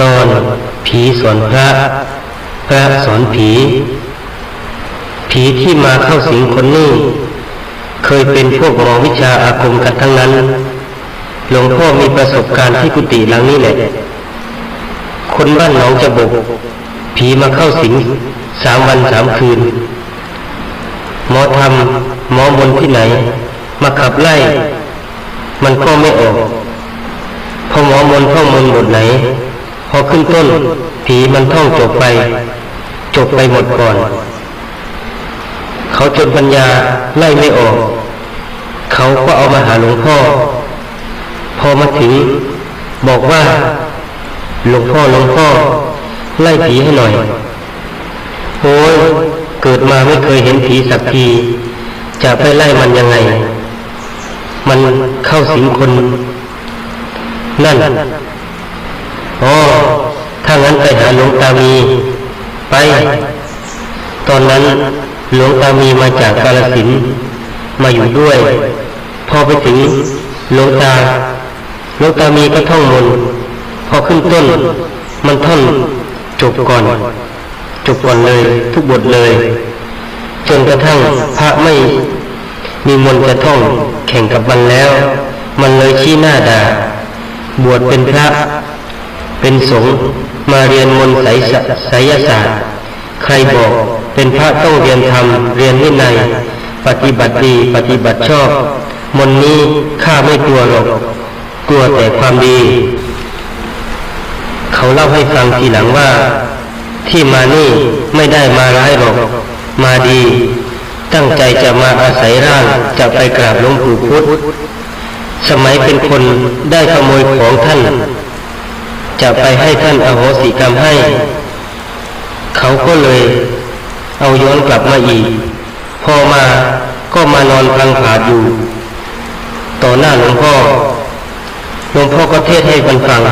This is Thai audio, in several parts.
ตอนผีสอนพระ พระสอนผี ผีที่มาเข้าสิงคนนี้ เคยเป็นพวกหมอวิชาอาคมกันทั้งนั้น หลวงพ่อมีประสบการณ์ที่กุฏิหลังนี้แหละ คนบ้านหนองจะบก ผีมาเข้าสิงสามวันสามคืน หมอทำหมอบนที่ไหน มาขับไล่ มันก็ไม่ออกพอหมอมนท่องมนบทไหน พอขึ้นต้น ผีมันท่องจบไป จบไปหมดก่อน เขาจนปัญญาไล่ไม่ออก เขาก็เอามาหาหลวงพ่อ พอมาถึง บอกว่า หลวงพ่อหลวงพ่อ ไล่ผีให้หน่อยโอ้ยเกิดมาไม่เคยเห็นผีสักที จะไปไล่มันยังไง มันเข้าสิงคน นั่นอ๋อถ้างั้น ไปหาหลวงตามีไป ตอนนั้นหลวงตามีมาจากกาลสินมาอยู่ด้วย พอไปถึงหลวงตาหลวงตามีก็ท่องมนต์พอขึ้นต้น มันท่อนจบก่อน จบก่อนเลย ทุกบทเลย จนกระทั่งพระไม่มีมนต์จะท่องแข่งกับมันแล้ว มันเลยชี้หน้าด่า บวชเป็นพระ เป็นสงฆ์ มาเรียนมนต์ไสยศไสยศาสตร์ ใครบอกเป็นพระต้องเรียนธรรม เรียนวินัย ปฏิบัติดีปฏิบัติชอบ มนต์นี้ข้าไม่กลัวหรอก กลัวแต่ความดี เขาเล่าให้ฟังทีหลังว่า ที่มานี่ไม่ได้มาร้ายหรอก มาดี ตั้งใจจะมาอาศัยร่างจะไปกราบหลวงปู่พุทธสมัยเป็นคนได้ขโมยของท่าน จะไปให้ท่านอโหสิกรรมให้ เขาก็เลยเอาย้อนกลับมาอีก พอมาก็มานอนพังผาดอยู่ ต่อหน้าหลวงพ่อหลวงพ่อก็เทศให้มันฟัง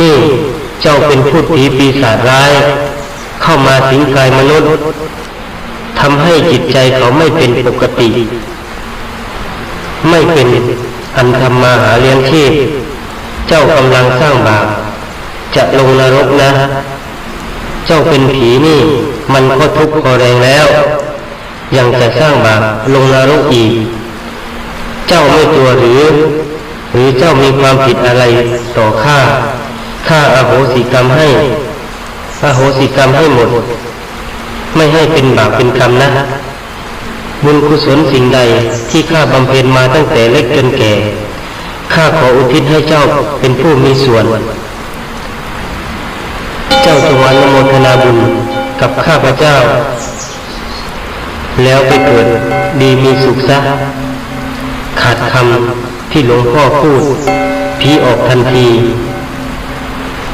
นี่เจ้าเป็นพูดผีปีศาจร้าย เข้ามาสิงกายมนุษย์ทำให้จิตใจเขาไม่เป็นปกติ ไม่เป็นอันทำมาหาเลี้ยงชีพ เจ้ากำลังสร้างบาป จะลงนรกนะ เจ้าเป็นผีนี่ มันก็ทุกข์พอแรงแล้ว ยังจะสร้างบาปลงนรกอีก เจ้าไม่ตัวหรือ หรือเจ้ามีความผิดอะไรต่อข้าข้าอาโหสิกรรมให้อาโหสิกรรมให้หมด ไม่ให้เป็นบาปเป็นกรรมนะบุญกุศลสิ่งใดที่ข้าบำเพ็ญมาตั้งแต่เล็กจนแก่ ข้าขออุทิศให้เจ้าเป็นผู้มีส่วน เจ้าจงอนุโมทนาบุญกับข้าพเจ้า แล้วไปเกิดดีมีสุขซะขาดคำที่หลวงพ่อพูดผีออกทันที